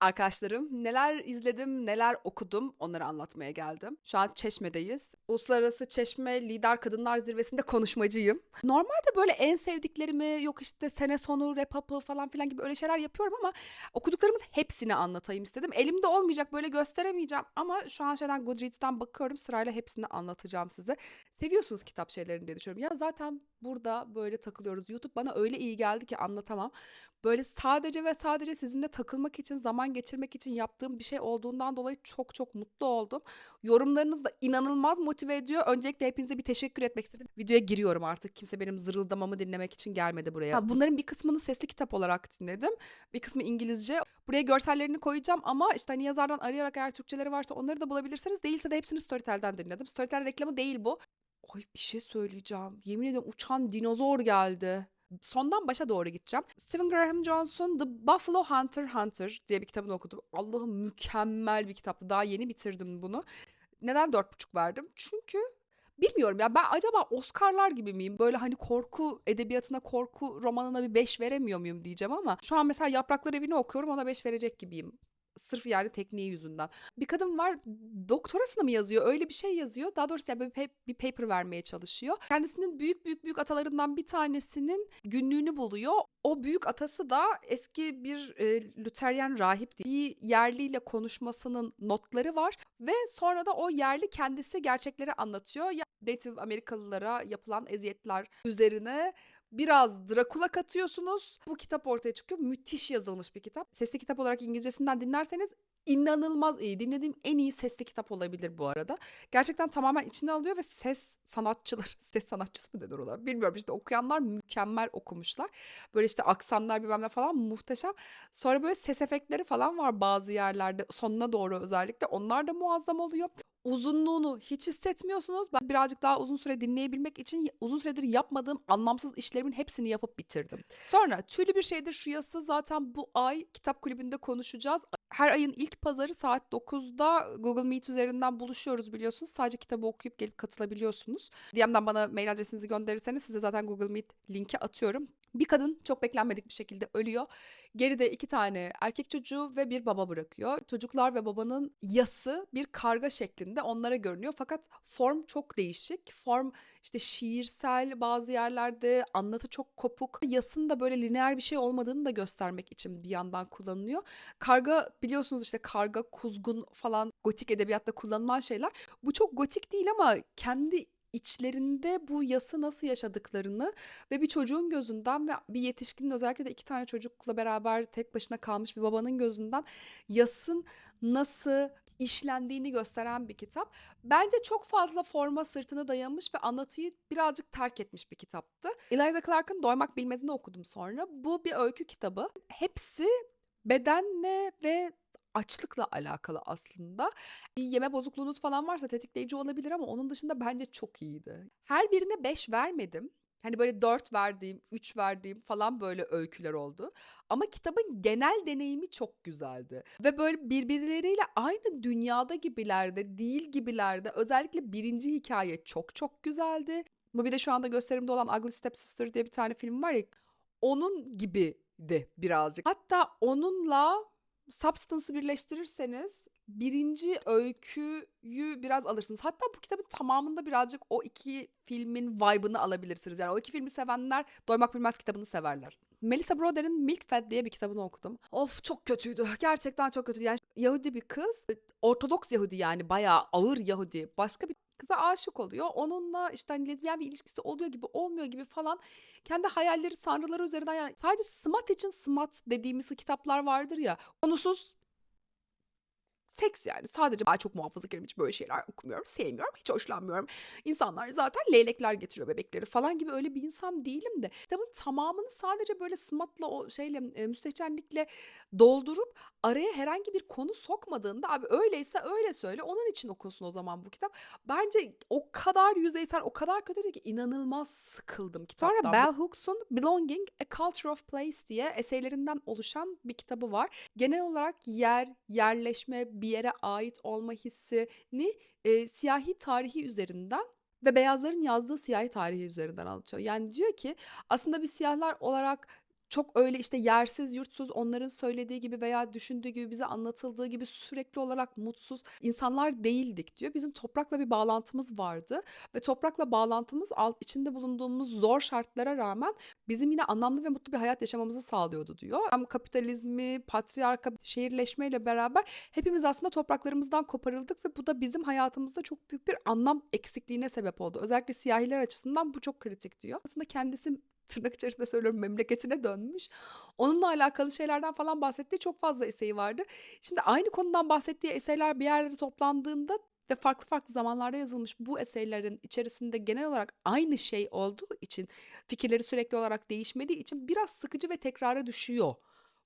Arkadaşlarım neler izledim, neler okudum onları anlatmaya geldim. Şu an Çeşme'deyiz. Uluslararası Çeşme Lider Kadınlar Zirvesi'nde konuşmacıyım. Normalde böyle en sevdiklerimi yok işte sene sonu rap falan filan gibi öyle şeyler yapıyorum ama okuduklarımın hepsini anlatayım istedim. Elimde olmayacak böyle gösteremeyeceğim ama şu an şeyden Goodreads'ten bakıyorum sırayla hepsini anlatacağım size. Seviyorsunuz kitap şeylerini diye düşünüyorum. Ya zaten burada böyle takılıyoruz. YouTube bana öyle iyi geldi ki anlatamam. Böyle sadece ve sadece sizinle takılmak için, zaman geçirmek için yaptığım bir şey olduğundan dolayı çok çok mutlu oldum. Yorumlarınız da inanılmaz motive ediyor. Öncelikle hepinize bir teşekkür etmek istedim. Videoya giriyorum artık. Kimse benim zırıldamamı dinlemek için gelmedi buraya. Ha, bunların bir kısmını sesli kitap olarak dinledim. Bir kısmı İngilizce. Buraya görsellerini koyacağım ama işte hani yazardan arayarak eğer Türkçeleri varsa onları da bulabilirsiniz. Değilse de hepsini Storytel'den dinledim. Storytel reklamı değil bu. Ay bir şey söyleyeceğim. Yemin ediyorum uçan dinozor geldi. Sondan başa doğru gideceğim. Stephen Graham Jones'un The Buffalo Hunter Hunter diye bir kitabını okudum. Allah'ım mükemmel bir kitaptı. Daha yeni bitirdim bunu. Neden dört buçuk verdim? Çünkü bilmiyorum ya ben acaba Oscar'lar gibi miyim? Böyle hani korku edebiyatına, korku romanına bir 5 veremiyor muyum diyeceğim ama şu an mesela Yapraklar Evi'ni okuyorum ona 5 verecek gibiyim. Sırf yani tekniği yüzünden. Bir kadın var doktorasını mı yazıyor? Öyle bir şey yazıyor. Daha doğrusu yani böyle bir, pa- bir paper vermeye çalışıyor. Kendisinin büyük büyük büyük atalarından bir tanesinin günlüğünü buluyor. O büyük atası da eski bir e, Luteryen rahip. Bir yerliyle konuşmasının notları var ve sonra da o yerli kendisi gerçekleri anlatıyor. Native Amerikalılara yapılan eziyetler üzerine Biraz Drakula katıyorsunuz. Bu kitap ortaya çıkıyor. Müthiş yazılmış bir kitap. Sesli kitap olarak İngilizcesinden dinlerseniz inanılmaz iyi. Dinlediğim en iyi sesli kitap olabilir bu arada. Gerçekten tamamen içine alıyor ve ses sanatçıları, ses sanatçısı mı denir ona bilmiyorum. İşte okuyanlar mükemmel okumuşlar. Böyle işte aksanlar bilmem ne falan muhteşem. Sonra böyle ses efektleri falan var bazı yerlerde sonuna doğru özellikle. Onlar da muazzam oluyor uzunluğunu hiç hissetmiyorsunuz. Ben birazcık daha uzun süre dinleyebilmek için uzun süredir yapmadığım anlamsız işlerimin hepsini yapıp bitirdim. Sonra tüylü bir şeydir şu yası zaten bu ay kitap kulübünde konuşacağız. Her ayın ilk pazarı saat 9'da Google Meet üzerinden buluşuyoruz biliyorsunuz. Sadece kitabı okuyup gelip katılabiliyorsunuz. DM'den bana mail adresinizi gönderirseniz size zaten Google Meet linki atıyorum. Bir kadın çok beklenmedik bir şekilde ölüyor. Geride iki tane erkek çocuğu ve bir baba bırakıyor. Çocuklar ve babanın yası bir karga şeklinde onlara görünüyor. Fakat form çok değişik. Form işte şiirsel bazı yerlerde anlatı çok kopuk. Yasın da böyle lineer bir şey olmadığını da göstermek için bir yandan kullanılıyor. Karga biliyorsunuz işte karga, kuzgun falan gotik edebiyatta kullanılan şeyler. Bu çok gotik değil ama kendi içlerinde bu yası nasıl yaşadıklarını ve bir çocuğun gözünden ve bir yetişkinin özellikle de iki tane çocukla beraber tek başına kalmış bir babanın gözünden yasın nasıl işlendiğini gösteren bir kitap. Bence çok fazla forma sırtını dayamış ve anlatıyı birazcık terk etmiş bir kitaptı. Eliza Clark'ın Doymak Bilmezini okudum sonra. Bu bir öykü kitabı. Hepsi bedenle ve açlıkla alakalı aslında. Bir yeme bozukluğunuz falan varsa tetikleyici olabilir ama onun dışında bence çok iyiydi. Her birine 5 vermedim. Hani böyle 4 verdiğim, 3 verdiğim falan böyle öyküler oldu. Ama kitabın genel deneyimi çok güzeldi. Ve böyle birbirleriyle aynı dünyada gibilerdi, değil gibilerdi. Özellikle birinci hikaye çok çok güzeldi. Bu bir de şu anda gösterimde olan Ugly Stepsister diye bir tane film var ya. Onun gibiydi birazcık. Hatta onunla Substance'ı birleştirirseniz birinci öyküyü biraz alırsınız. Hatta bu kitabın tamamında birazcık o iki filmin vibe'ını alabilirsiniz. Yani o iki filmi sevenler Doymak Bilmez kitabını severler. Melissa Broder'in Milk Fat diye bir kitabını okudum. Of çok kötüydü. Gerçekten çok kötüydü. Yani Yahudi bir kız, Ortodoks Yahudi yani bayağı ağır Yahudi. Başka bir kıza aşık oluyor. Onunla işte hani lezbiyen bir ilişkisi oluyor gibi olmuyor gibi falan. Kendi hayalleri, sanrıları üzerinden yani sadece smut için smut dediğimiz kitaplar vardır ya. Konusuz seks yani. Sadece ben çok muhafazakarım hiç böyle şeyler okumuyorum. Sevmiyorum. Hiç hoşlanmıyorum. İnsanlar zaten leylekler getiriyor bebekleri falan gibi öyle bir insan değilim de. Kitabın tamamını sadece böyle smutla o şeyle e, müstehcenlikle doldurup araya herhangi bir konu sokmadığında abi öyleyse öyle söyle. Onun için okusun o zaman bu kitap. Bence o kadar yüzeysel, o kadar kötü ki inanılmaz sıkıldım kitaptan. Sonra Bell Hooks'un Belonging, A Culture of Place diye eserlerinden oluşan bir kitabı var. Genel olarak yer, yerleşme, bir yere ait olma hissini e, siyahi tarihi üzerinden ve beyazların yazdığı siyahi tarihi üzerinden anlatıyor. Yani diyor ki aslında biz siyahlar olarak çok öyle işte yersiz yurtsuz onların söylediği gibi veya düşündüğü gibi bize anlatıldığı gibi sürekli olarak mutsuz insanlar değildik diyor. Bizim toprakla bir bağlantımız vardı ve toprakla bağlantımız içinde bulunduğumuz zor şartlara rağmen bizim yine anlamlı ve mutlu bir hayat yaşamamızı sağlıyordu diyor. Hem kapitalizmi, patriarka, şehirleşmeyle beraber hepimiz aslında topraklarımızdan koparıldık ve bu da bizim hayatımızda çok büyük bir anlam eksikliğine sebep oldu. Özellikle siyahiler açısından bu çok kritik diyor. Aslında kendisi tırnak içerisinde söylüyorum memleketine dönmüş. Onunla alakalı şeylerden falan bahsettiği çok fazla eseyi vardı. Şimdi aynı konudan bahsettiği eserler bir yerlere toplandığında ve farklı farklı zamanlarda yazılmış bu eserlerin içerisinde genel olarak aynı şey olduğu için fikirleri sürekli olarak değişmediği için biraz sıkıcı ve tekrara düşüyor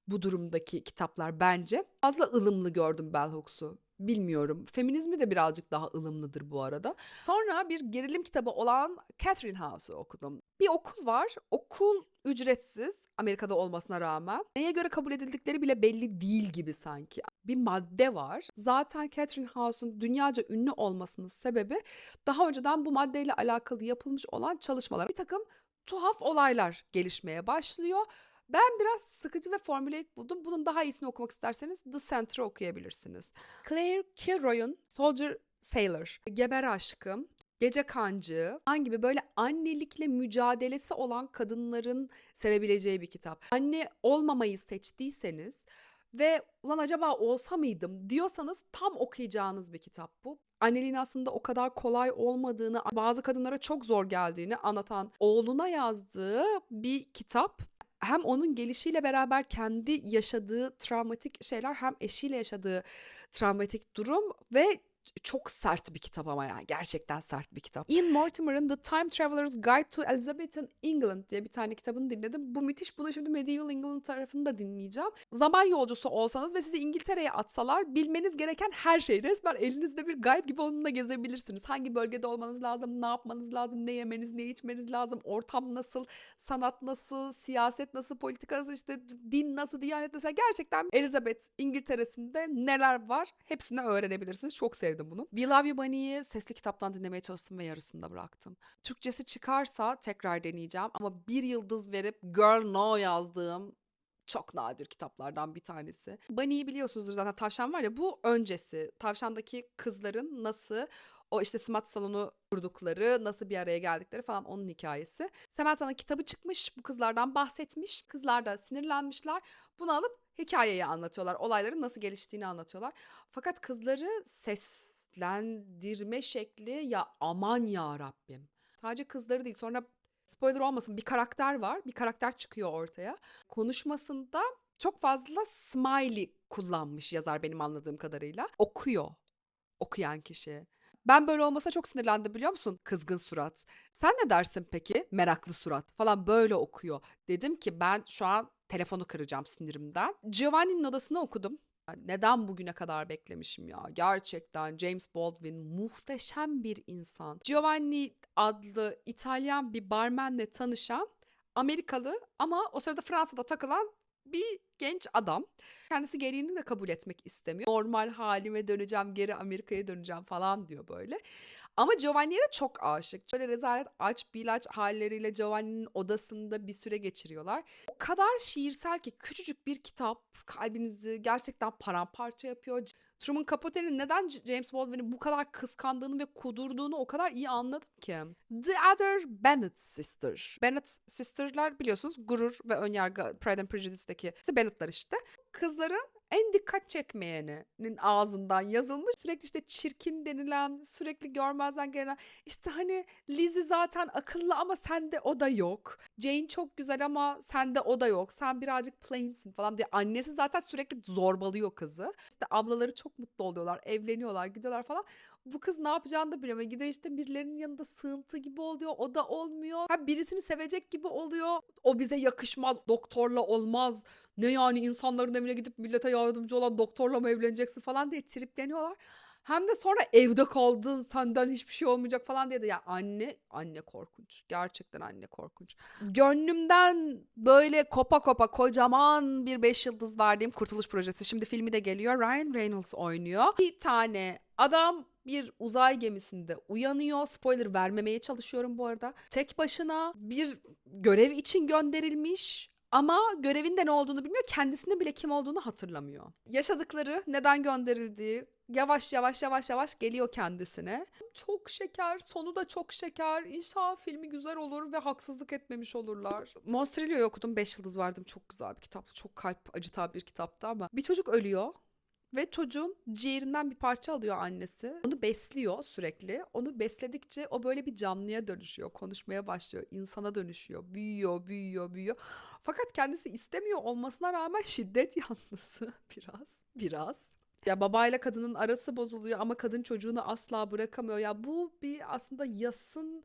bu durumdaki kitaplar bence. Fazla ılımlı gördüm Bell Hooks'u. Bilmiyorum. Feminizmi de birazcık daha ılımlıdır bu arada. Sonra bir gerilim kitabı olan Catherine House'u okudum. Bir okul var. Okul ücretsiz Amerika'da olmasına rağmen. Neye göre kabul edildikleri bile belli değil gibi sanki. Bir madde var. Zaten Catherine House'un dünyaca ünlü olmasının sebebi daha önceden bu maddeyle alakalı yapılmış olan çalışmalar. Bir takım tuhaf olaylar gelişmeye başlıyor. Ben biraz sıkıcı ve formüleik buldum. Bunun daha iyisini okumak isterseniz The Center'ı okuyabilirsiniz. Claire Kilroy'un Soldier Sailor, Geber Aşkım, Gece Kancığı gibi böyle annelikle mücadelesi olan kadınların sevebileceği bir kitap. Anne olmamayı seçtiyseniz ve ulan acaba olsa mıydım diyorsanız tam okuyacağınız bir kitap bu. Anneliğin aslında o kadar kolay olmadığını, bazı kadınlara çok zor geldiğini anlatan oğluna yazdığı bir kitap hem onun gelişiyle beraber kendi yaşadığı travmatik şeyler hem eşiyle yaşadığı travmatik durum ve çok sert bir kitap ama yani gerçekten sert bir kitap. Ian Mortimer'ın The Time Traveler's Guide to Elizabethan England diye bir tane kitabını dinledim. Bu müthiş. Bunu şimdi Medieval England tarafını da dinleyeceğim. Zaman yolcusu olsanız ve sizi İngiltere'ye atsalar bilmeniz gereken her şey. Resmen elinizde bir guide gibi onunla gezebilirsiniz. Hangi bölgede olmanız lazım, ne yapmanız lazım, ne yemeniz, ne içmeniz lazım, ortam nasıl, sanat nasıl, siyaset nasıl, politika nasıl, işte din nasıl, diyanet nasıl. Gerçekten Elizabeth İngiltere'sinde neler var hepsini öğrenebilirsiniz. Çok sevdim bunu. We Love You Bunny'yi sesli kitaptan dinlemeye çalıştım ve yarısında bıraktım. Türkçesi çıkarsa tekrar deneyeceğim ama bir yıldız verip Girl No yazdığım çok nadir kitaplardan bir tanesi. Bunny'yi biliyorsunuzdur zaten tavşan var ya bu öncesi. Tavşandaki kızların nasıl o işte smart salonu kurdukları, nasıl bir araya geldikleri falan onun hikayesi. Sementa'nın kitabı çıkmış, bu kızlardan bahsetmiş. Kızlar da sinirlenmişler. Bunu alıp hikayeyi anlatıyorlar. Olayların nasıl geliştiğini anlatıyorlar. Fakat kızları seslendirme şekli ya aman ya Rabbim. Sadece kızları değil sonra spoiler olmasın bir karakter var. Bir karakter çıkıyor ortaya. Konuşmasında çok fazla smiley kullanmış yazar benim anladığım kadarıyla. Okuyor okuyan kişi. Ben böyle olmasa çok sinirlendim biliyor musun? Kızgın surat. Sen ne dersin peki? Meraklı surat falan böyle okuyor. Dedim ki ben şu an telefonu kıracağım sinirimden. Giovanni'nin odasını okudum. Neden bugüne kadar beklemişim ya? Gerçekten James Baldwin muhteşem bir insan. Giovanni adlı İtalyan bir barmenle tanışan Amerikalı ama o sırada Fransa'da takılan bir genç adam. Kendisi gereğini de kabul etmek istemiyor. Normal halime döneceğim, geri Amerika'ya döneceğim falan diyor böyle. Ama Giovanni'ye de çok aşık. Böyle rezalet aç bilaç halleriyle Giovanni'nin odasında bir süre geçiriyorlar. O kadar şiirsel ki küçücük bir kitap kalbinizi gerçekten paramparça yapıyor. Truman Capote'nin neden James Baldwin'i bu kadar kıskandığını ve kudurduğunu o kadar iyi anladım ki. The Other Bennett Sister. Bennett Sister'lar biliyorsunuz Gurur ve Önyargı Pride and Prejudice'deki işte Bennett'lar işte. Kızların en dikkat çekmeyeninin ağzından yazılmış. Sürekli işte çirkin denilen, sürekli görmezden gelen işte hani Lizzie zaten akıllı ama sende o da yok. Jane çok güzel ama sende o da yok. Sen birazcık plainsin falan diye. Annesi zaten sürekli zorbalıyor kızı. İşte ablaları çok mutlu oluyorlar, evleniyorlar, gidiyorlar falan. Bu kız ne yapacağını da bilemiyor. Gider işte birilerinin yanında sığıntı gibi oluyor. O da olmuyor. Ha birisini sevecek gibi oluyor. O bize yakışmaz. Doktorla olmaz. Ne yani insanların evine gidip millete yardımcı olan doktorla mı evleneceksin falan diye tripleniyorlar. Hem de sonra evde kaldın senden hiçbir şey olmayacak falan diye de ya anne anne korkunç. Gerçekten anne korkunç. Gönlümden böyle kopa kopa kocaman bir beş yıldız verdiğim Kurtuluş Projesi. Şimdi filmi de geliyor. Ryan Reynolds oynuyor. Bir tane adam bir uzay gemisinde uyanıyor. Spoiler vermemeye çalışıyorum bu arada. Tek başına bir görev için gönderilmiş Ama görevinde ne olduğunu bilmiyor. Kendisinin bile kim olduğunu hatırlamıyor. Yaşadıkları, neden gönderildiği yavaş yavaş yavaş yavaş geliyor kendisine. Çok şeker, sonu da çok şeker. İnşallah filmi güzel olur ve haksızlık etmemiş olurlar. Monstrilio'yu okudum. 5 yıldız verdim. Çok güzel bir kitap. Çok kalp acıtan bir kitaptı ama. Bir çocuk ölüyor. Ve çocuğun ciğerinden bir parça alıyor annesi. Onu besliyor sürekli. Onu besledikçe o böyle bir canlıya dönüşüyor. Konuşmaya başlıyor. insana dönüşüyor. Büyüyor, büyüyor, büyüyor. Fakat kendisi istemiyor olmasına rağmen şiddet yanlısı biraz. Biraz. Ya babayla kadının arası bozuluyor ama kadın çocuğunu asla bırakamıyor. Ya bu bir aslında yasın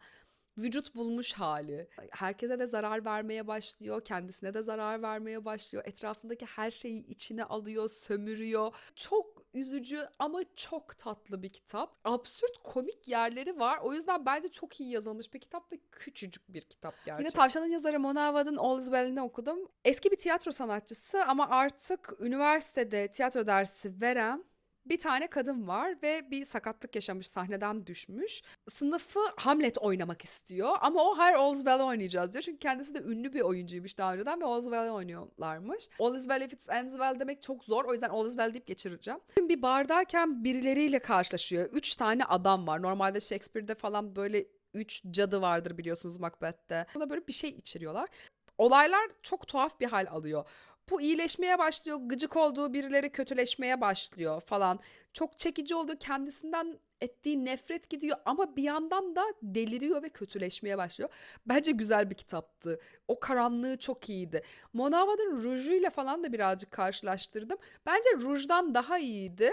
vücut bulmuş hali. Herkese de zarar vermeye başlıyor, kendisine de zarar vermeye başlıyor. Etrafındaki her şeyi içine alıyor, sömürüyor. Çok üzücü ama çok tatlı bir kitap. Absürt komik yerleri var. O yüzden bence çok iyi yazılmış bir kitap ve küçücük bir kitap gerçekten. Yine Tavşan'ın yazarı Mona Awad'ın All Is Well'ini okudum. Eski bir tiyatro sanatçısı ama artık üniversitede tiyatro dersi veren bir tane kadın var ve bir sakatlık yaşamış sahneden düşmüş. Sınıfı Hamlet oynamak istiyor ama o her All's oynayacağız diyor. Çünkü kendisi de ünlü bir oyuncuymuş daha önceden ve All's Well oynuyorlarmış. All is well if it ends well demek çok zor. O yüzden All is well deyip geçireceğim. Şimdi bir bardayken birileriyle karşılaşıyor. Üç tane adam var. Normalde Shakespeare'de falan böyle üç cadı vardır biliyorsunuz Macbeth'te. Buna böyle bir şey içiriyorlar. Olaylar çok tuhaf bir hal alıyor. Bu iyileşmeye başlıyor, gıcık olduğu birileri kötüleşmeye başlıyor falan. Çok çekici olduğu kendisinden ettiği nefret gidiyor ama bir yandan da deliriyor ve kötüleşmeye başlıyor. Bence güzel bir kitaptı. O karanlığı çok iyiydi. Monava'nın Rouge'uyla falan da birazcık karşılaştırdım. Bence Rouge'dan daha iyiydi.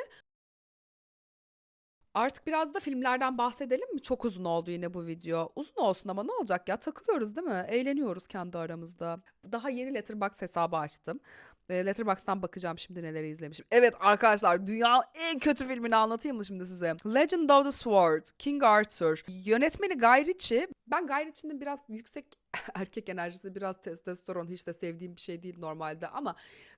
Artık biraz da filmlerden bahsedelim mi? Çok uzun oldu yine bu video. Uzun olsun ama ne olacak ya? Takılıyoruz değil mi? Eğleniyoruz kendi aramızda. Daha yeni Letterboxd hesabı açtım. E, Letterboxd'dan bakacağım şimdi neleri izlemişim. Evet arkadaşlar dünyanın en kötü filmini anlatayım mı şimdi size? Legend of the Sword, King Arthur. Yönetmeni Guy Ritchie. Ben Guy Ritchie'nin biraz yüksek erkek enerjisi, biraz testosteron hiç de sevdiğim bir şey değil normalde ama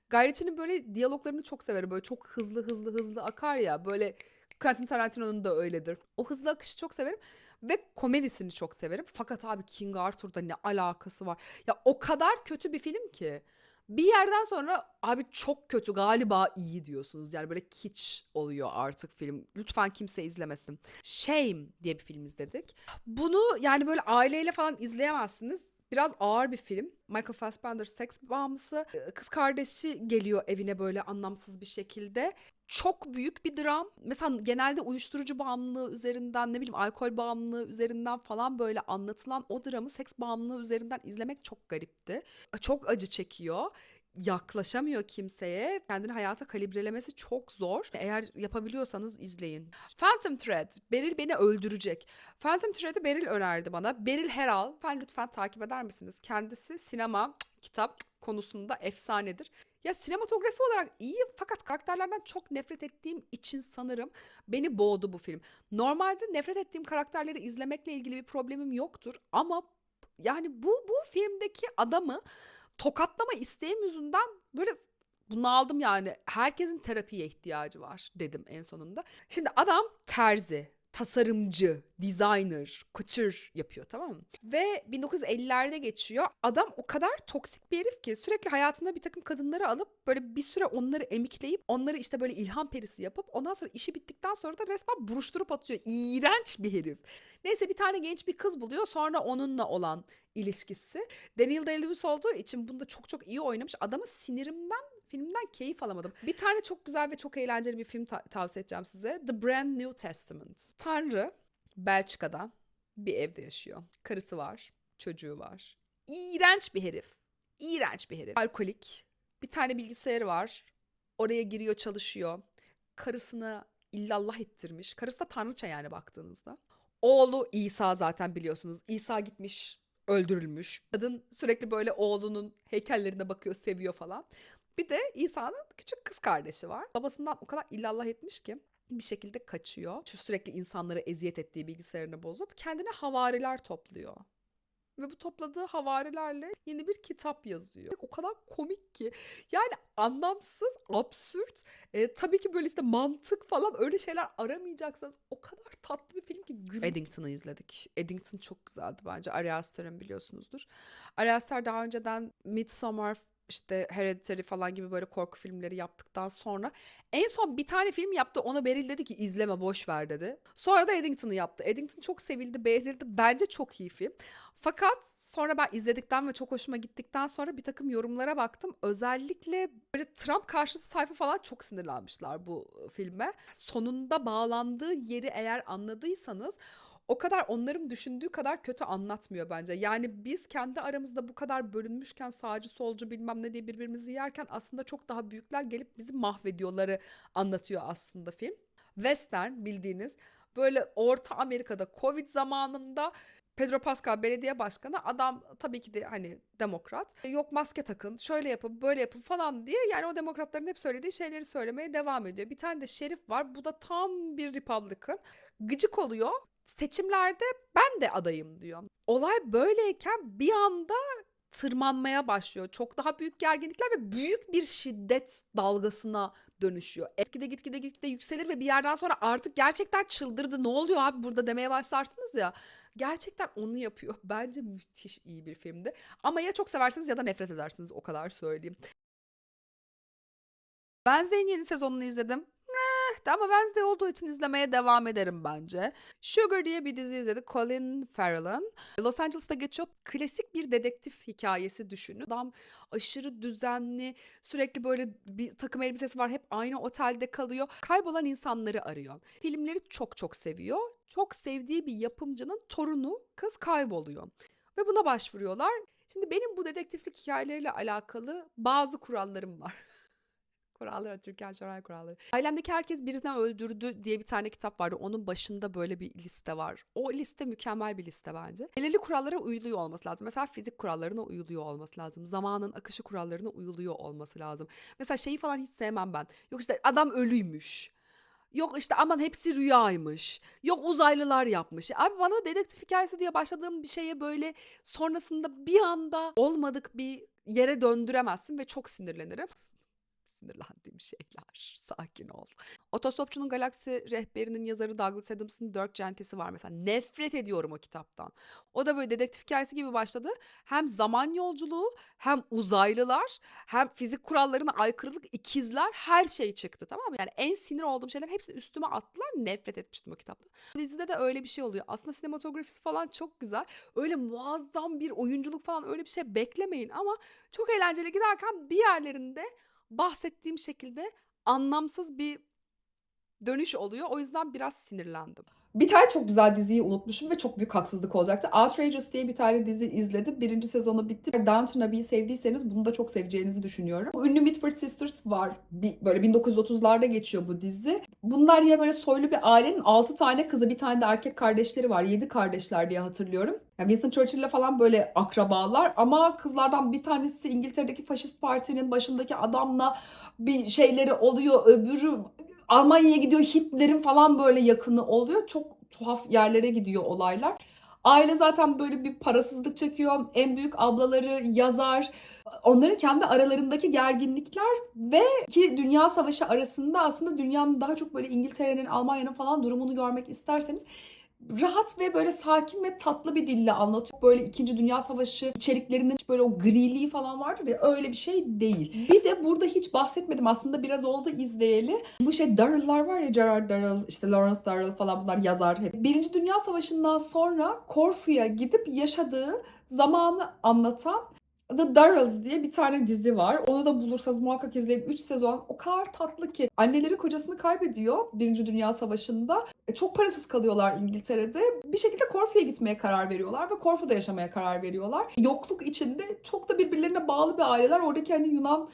Guy Ritchie'nin böyle diyaloglarını çok severim. Böyle çok hızlı hızlı hızlı akar ya. Böyle Quentin Tarantino'nun da öyledir. O hızlı akışı çok severim ve komedisini çok severim. Fakat abi King Arthur'da ne alakası var? Ya o kadar kötü bir film ki. Bir yerden sonra abi çok kötü galiba iyi diyorsunuz. Yani böyle kiç oluyor artık film. Lütfen kimse izlemesin. Shame diye bir film izledik. Bunu yani böyle aileyle falan izleyemezsiniz. Biraz ağır bir film. Michael Fassbender seks bağımlısı. Kız kardeşi geliyor evine böyle anlamsız bir şekilde. Çok büyük bir dram. Mesela genelde uyuşturucu bağımlılığı üzerinden ne bileyim alkol bağımlılığı üzerinden falan böyle anlatılan o dramı seks bağımlılığı üzerinden izlemek çok garipti. Çok acı çekiyor yaklaşamıyor kimseye. Kendini hayata kalibrelemesi çok zor. Eğer yapabiliyorsanız izleyin. Phantom Thread. Beril beni öldürecek. Phantom Thread'i Beril önerdi bana. Beril Heral. Lütfen lütfen takip eder misiniz? Kendisi sinema, kitap konusunda efsanedir. Ya sinematografi olarak iyi fakat karakterlerden çok nefret ettiğim için sanırım beni boğdu bu film. Normalde nefret ettiğim karakterleri izlemekle ilgili bir problemim yoktur ama yani bu bu filmdeki adamı tokatlama isteğim yüzünden böyle bunu aldım yani. Herkesin terapiye ihtiyacı var dedim en sonunda. Şimdi adam terzi tasarımcı, designer, couture yapıyor tamam mı? Ve 1950'lerde geçiyor. Adam o kadar toksik bir herif ki sürekli hayatında bir takım kadınları alıp böyle bir süre onları emikleyip onları işte böyle ilham perisi yapıp ondan sonra işi bittikten sonra da resmen buruşturup atıyor. İğrenç bir herif. Neyse bir tane genç bir kız buluyor sonra onunla olan ilişkisi. Daniel Day-Lewis olduğu için bunda çok çok iyi oynamış. Adamın sinirimden filmden keyif alamadım. Bir tane çok güzel ve çok eğlenceli bir film ta- tavsiye edeceğim size. The Brand New Testament. Tanrı Belçika'da bir evde yaşıyor. Karısı var, çocuğu var. İğrenç bir herif. İğrenç bir herif. Alkolik. Bir tane bilgisayarı var. Oraya giriyor, çalışıyor. Karısını illallah ettirmiş. Karısı da tanrıça yani baktığınızda. Oğlu İsa zaten biliyorsunuz. İsa gitmiş öldürülmüş. Kadın sürekli böyle oğlunun heykellerine bakıyor, seviyor falan. Bir de İsa'nın küçük kız kardeşi var. Babasından o kadar illallah etmiş ki bir şekilde kaçıyor. Şu sürekli insanları eziyet ettiği bilgisayarını bozup kendine havariler topluyor. ve bu topladığı havarilerle yeni bir kitap yazıyor. O kadar komik ki. Yani anlamsız, absürt. E, tabii ki böyle işte mantık falan öyle şeyler aramayacaksınız. O kadar tatlı bir film ki. Gül... Eddington'ı izledik. Eddington çok güzeldi bence. Ari Aster'ın biliyorsunuzdur. Ari Aster daha önceden Midsommar işte Hereditary falan gibi böyle korku filmleri yaptıktan sonra en son bir tane film yaptı ona Beril dedi ki izleme boş ver dedi. Sonra da Eddington'ı yaptı. Eddington çok sevildi beğenildi bence çok iyi film. Fakat sonra ben izledikten ve çok hoşuma gittikten sonra bir takım yorumlara baktım. Özellikle böyle Trump karşıtı sayfa falan çok sinirlenmişler bu filme. Sonunda bağlandığı yeri eğer anladıysanız o kadar onların düşündüğü kadar kötü anlatmıyor bence. Yani biz kendi aramızda bu kadar bölünmüşken sağcı solcu bilmem ne diye birbirimizi yerken aslında çok daha büyükler gelip bizi mahvediyorları anlatıyor aslında film. Western bildiğiniz böyle Orta Amerika'da Covid zamanında Pedro Pascal belediye başkanı adam tabii ki de hani demokrat. Yok maske takın, şöyle yapın, böyle yapın falan diye yani o demokratların hep söylediği şeyleri söylemeye devam ediyor. Bir tane de şerif var. Bu da tam bir Republican. Gıcık oluyor seçimlerde ben de adayım diyor. Olay böyleyken bir anda tırmanmaya başlıyor. Çok daha büyük gerginlikler ve büyük bir şiddet dalgasına dönüşüyor. Etkide gitgide gitgide yükselir ve bir yerden sonra artık gerçekten çıldırdı. Ne oluyor abi burada demeye başlarsınız ya. Gerçekten onu yapıyor. Bence müthiş iyi bir filmdi. Ama ya çok seversiniz ya da nefret edersiniz o kadar söyleyeyim. Wednesday'in yeni sezonunu izledim. Eh, ama Wednesday olduğu için izlemeye devam ederim bence. Sugar diye bir dizi izledik. Colin Farrell'ın. Los Angeles'ta geçiyor. Klasik bir dedektif hikayesi düşünün. Adam aşırı düzenli, sürekli böyle bir takım elbisesi var. Hep aynı otelde kalıyor. Kaybolan insanları arıyor. Filmleri çok çok seviyor. Çok sevdiği bir yapımcının torunu kız kayboluyor. Ve buna başvuruyorlar. Şimdi benim bu dedektiflik hikayeleriyle alakalı bazı kurallarım var. Kuralları, Türkan Şoray kuralları. Ailemdeki herkes birini öldürdü diye bir tane kitap vardı. Onun başında böyle bir liste var. O liste mükemmel bir liste bence. Belirli kurallara uyuluyor olması lazım. Mesela fizik kurallarına uyuluyor olması lazım. Zamanın akışı kurallarına uyuluyor olması lazım. Mesela şeyi falan hiç sevmem ben. Yok işte adam ölüymüş. Yok işte aman hepsi rüyaymış. Yok uzaylılar yapmış. Abi bana dedektif hikayesi diye başladığım bir şeye böyle sonrasında bir anda olmadık bir yere döndüremezsin ve çok sinirlenirim sinirlendiğim şeyler. Sakin ol. Otostopçunun Galaksi rehberinin yazarı Douglas Adams'ın Dirk Gently'si var mesela. Nefret ediyorum o kitaptan. O da böyle dedektif hikayesi gibi başladı. Hem zaman yolculuğu hem uzaylılar hem fizik kurallarına aykırılık ikizler her şey çıktı tamam mı? Yani en sinir olduğum şeyler hepsi üstüme attılar. Nefret etmiştim o kitapta. Dizide de öyle bir şey oluyor. Aslında sinematografisi falan çok güzel. Öyle muazzam bir oyunculuk falan öyle bir şey beklemeyin ama çok eğlenceli giderken bir yerlerinde bahsettiğim şekilde anlamsız bir dönüş oluyor. O yüzden biraz sinirlendim. Bir tane çok güzel diziyi unutmuşum ve çok büyük haksızlık olacaktı. Outrageous diye bir tane dizi izledim. Birinci sezonu bitti. Downton Abbey'i sevdiyseniz bunu da çok seveceğinizi düşünüyorum. Ünlü Mitford Sisters var. Bir, böyle 1930'larda geçiyor bu dizi. Bunlar ya böyle soylu bir ailenin 6 tane kızı bir tane de erkek kardeşleri var. 7 kardeşler diye hatırlıyorum. Yani Winston Churchill'le falan böyle akrabalar ama kızlardan bir tanesi İngiltere'deki faşist partinin başındaki adamla bir şeyleri oluyor. Öbürü Almanya'ya gidiyor Hitler'in falan böyle yakını oluyor. Çok tuhaf yerlere gidiyor olaylar. Aile zaten böyle bir parasızlık çekiyor. En büyük ablaları yazar. Onların kendi aralarındaki gerginlikler ve ki Dünya Savaşı arasında aslında dünyanın daha çok böyle İngiltere'nin, Almanya'nın falan durumunu görmek isterseniz rahat ve böyle sakin ve tatlı bir dille anlatıyor. Böyle 2. Dünya Savaşı içeriklerinde böyle o griliği falan vardır ya öyle bir şey değil. Bir de burada hiç bahsetmedim aslında biraz oldu izleyeli. Bu şey Daryl'lar var ya Gerard Darrell, işte Lawrence Darrell falan bunlar yazar hep. Birinci Dünya Savaşı'ndan sonra Korfu'ya gidip yaşadığı zamanı anlatan The Darrells diye bir tane dizi var. Onu da bulursanız muhakkak izleyin. 3 sezon o kadar tatlı ki. Anneleri kocasını kaybediyor Birinci Dünya Savaşı'nda. E, çok parasız kalıyorlar İngiltere'de. Bir şekilde Korfu'ya gitmeye karar veriyorlar ve Korfu'da yaşamaya karar veriyorlar. Yokluk içinde çok da birbirlerine bağlı bir aileler. Oradaki hani Yunan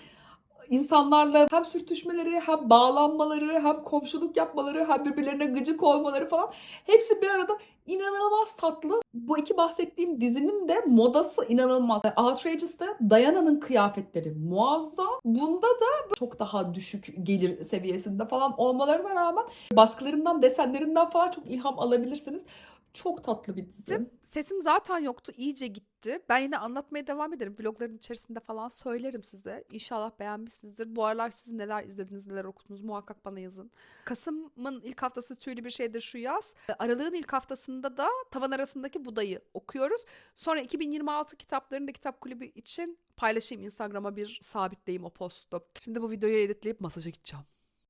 insanlarla hem sürtüşmeleri hem bağlanmaları hem komşuluk yapmaları hem birbirlerine gıcık olmaları falan hepsi bir arada inanılmaz tatlı. Bu iki bahsettiğim dizinin de modası inanılmaz. Outrageous'ta Diana'nın kıyafetleri muazzam. Bunda da çok daha düşük gelir seviyesinde falan olmalarına rağmen baskılarından, desenlerinden falan çok ilham alabilirsiniz. Çok tatlı bir dizi. Sesim zaten yoktu. iyice gitti bitti. Ben yine anlatmaya devam ederim. Vlogların içerisinde falan söylerim size. İnşallah beğenmişsinizdir. Bu aralar siz neler izlediniz, neler okudunuz muhakkak bana yazın. Kasım'ın ilk haftası tüylü bir şeydir şu yaz. Aralığın ilk haftasında da Tavan Arasındaki Budayı okuyoruz. Sonra 2026 kitaplarını da kitap kulübü için paylaşayım Instagram'a bir sabitleyeyim o postu. Şimdi bu videoyu editleyip masaja gideceğim.